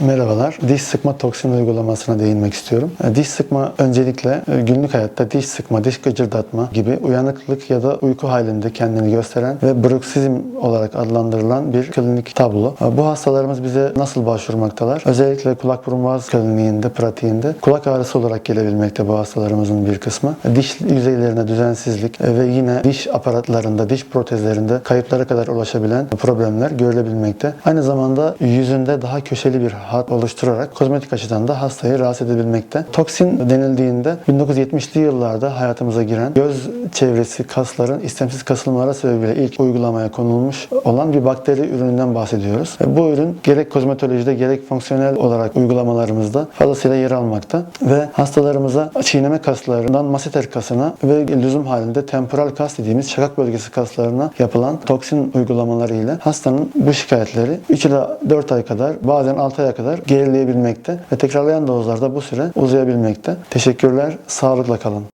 Merhabalar. Diş sıkma toksin uygulamasına değinmek istiyorum. E, Diş sıkma öncelikle e, günlük hayatta diş sıkma, diş gıcırdatma gibi uyanıklık ya da uyku halinde kendini gösteren ve bruksizm olarak adlandırılan bir klinik tablo. E, Bu hastalarımız bize nasıl başvurmaktalar? Özellikle kulak burun boğaz kliniğinde, pratiğinde kulak ağrısı olarak gelebilmekte bu hastalarımızın bir kısmı. Diş yüzeylerine düzensizlik ve yine diş aparatlarında, diş protezlerinde kayıplara kadar ulaşabilen problemler görülebilmekte. Aynı zamanda yüzünde daha köşeli bir hat oluşturarak kozmetik açıdan da hastayı rahatsız edebilmekte. Toksin denildiğinde 1970'li yıllarda hayatımıza giren göz çevresi kasların istemsiz kasılmaları sebebiyle ilk uygulamaya konulmuş olan bir bakteri ürününden bahsediyoruz. E, Bu ürün gerek kozmetolojide gerek fonksiyonel olarak uygulamalarımızda fazlasıyla yer almakta ve hastalarımıza çiğneme kaslarından masseter kasına ve lüzum halinde temporal kas dediğimiz şakak bölgesi kaslarına yapılan toksin uygulamaları ile hastanın bu şikayetleri 3 ila 4 ay kadar bazen 6 aya kadar gerileyebilmekte ve tekrarlayan dozlarda bu süre uzayabilmekte. Teşekkürler, sağlıkla kalın.